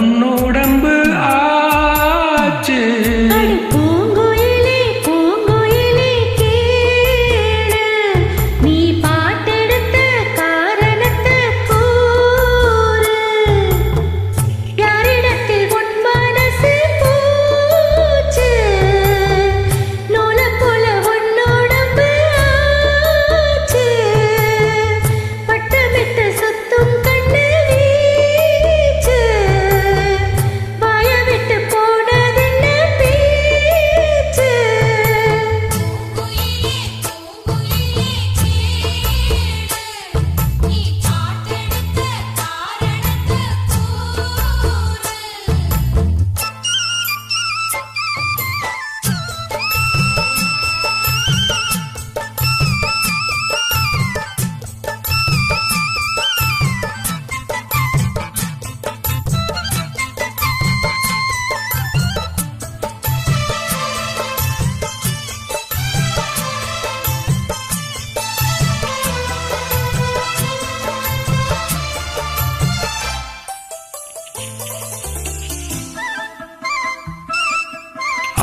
போல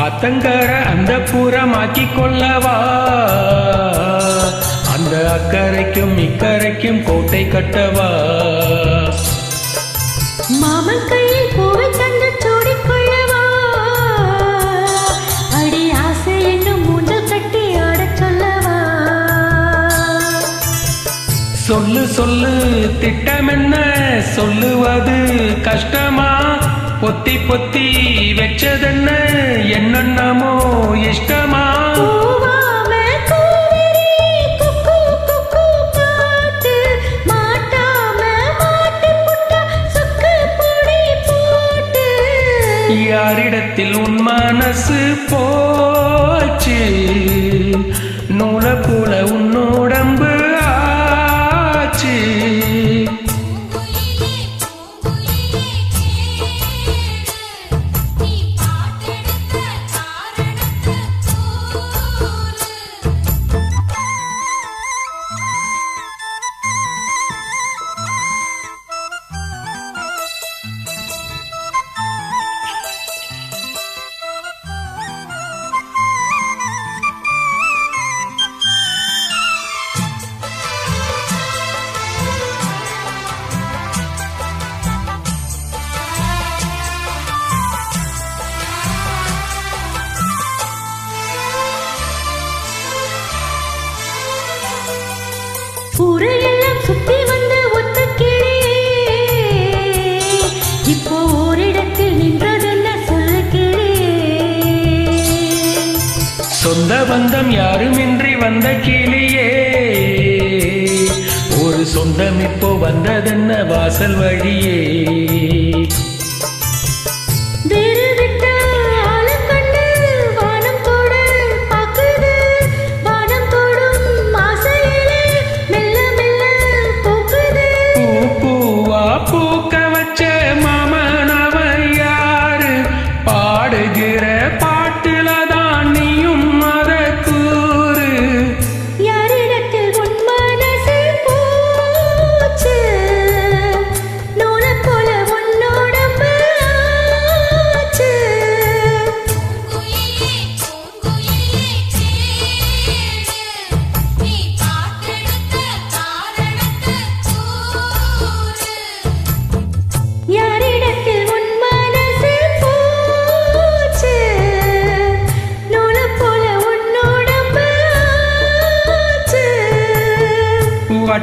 அத்தங்கர அந்த புறமாக்கி கொள்ளவா அந்த அக்கறைக்கும் இக்கரைக்கும் கோட்டை கட்டவா? மாமன் கையில் பூவை தந்து சூடிக்கொள்ளவா அடி ஆசை என்னும் மூஞ்சல் கட்டி ஆடச் சொல்லவா? சொல்லு சொல்லு திட்டம் என்ன சொல்லுவது கஷ்டமா? பொத்தி பொத்தி வச்சதென்ன? என்னென்னமோ இஷ்டமா? யாரிடத்தில் உன் மனசு போச்சு? நூல போல உன்னோடம்பு சொந்த பந்தம் யாருமின்றி வந்த கிளியே ஒரு சொந்தம் இப்போ வந்ததென்ன வாசல் வழியே.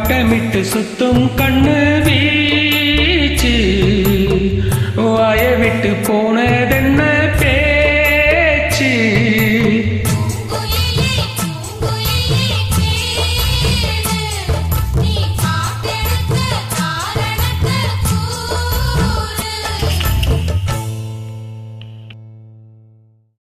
வட்டமிட்டு சுத்தும் கண்ணு வீச்சு வாய விட்டு போன